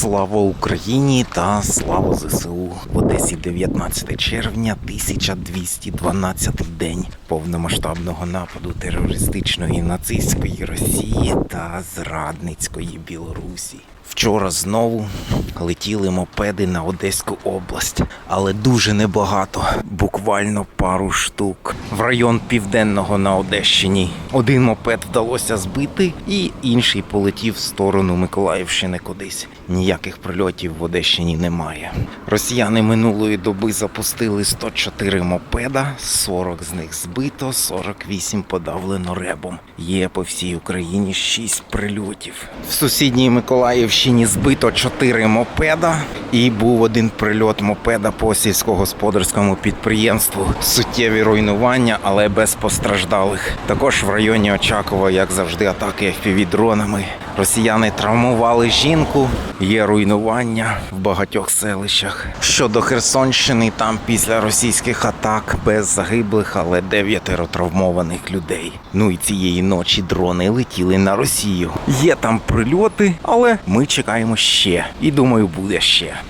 Слава Україні та слава ЗСУ в Одесі 19 червня 1212 день повномасштабного нападу терористичної нацистської Росії та зрадницької Білорусі. Вчора знову летіли мопеди на Одеську область, але дуже небагато, буквально пару штук. В район південного на Одещині один мопед вдалося збити, і інший полетів в сторону Миколаївщини кудись. Ніяких прильотів в Одещині немає. Росіяни минулої доби запустили 104 мопеда, 40 з них збито, 48 подавлено ребом. Є по всій Україні 6 прильотів. В сусідній Миколаївщині збито 4 мопеда, і був один прильот мопеда по сільськогосподарському підприємству. Суттєві руйнування, але без постраждалих. Також в районі Очакова, як завжди, атаки FPV-дронами. Росіяни травмували жінку, є руйнування в багатьох селищах. Щодо Херсонщини, там після російських атак без загиблих, але дев'ятеро травмованих людей. Ну і цієї ночі дрони летіли на Росію. Є там прильоти, але ми чекаємо ще. І думаю, буде ще.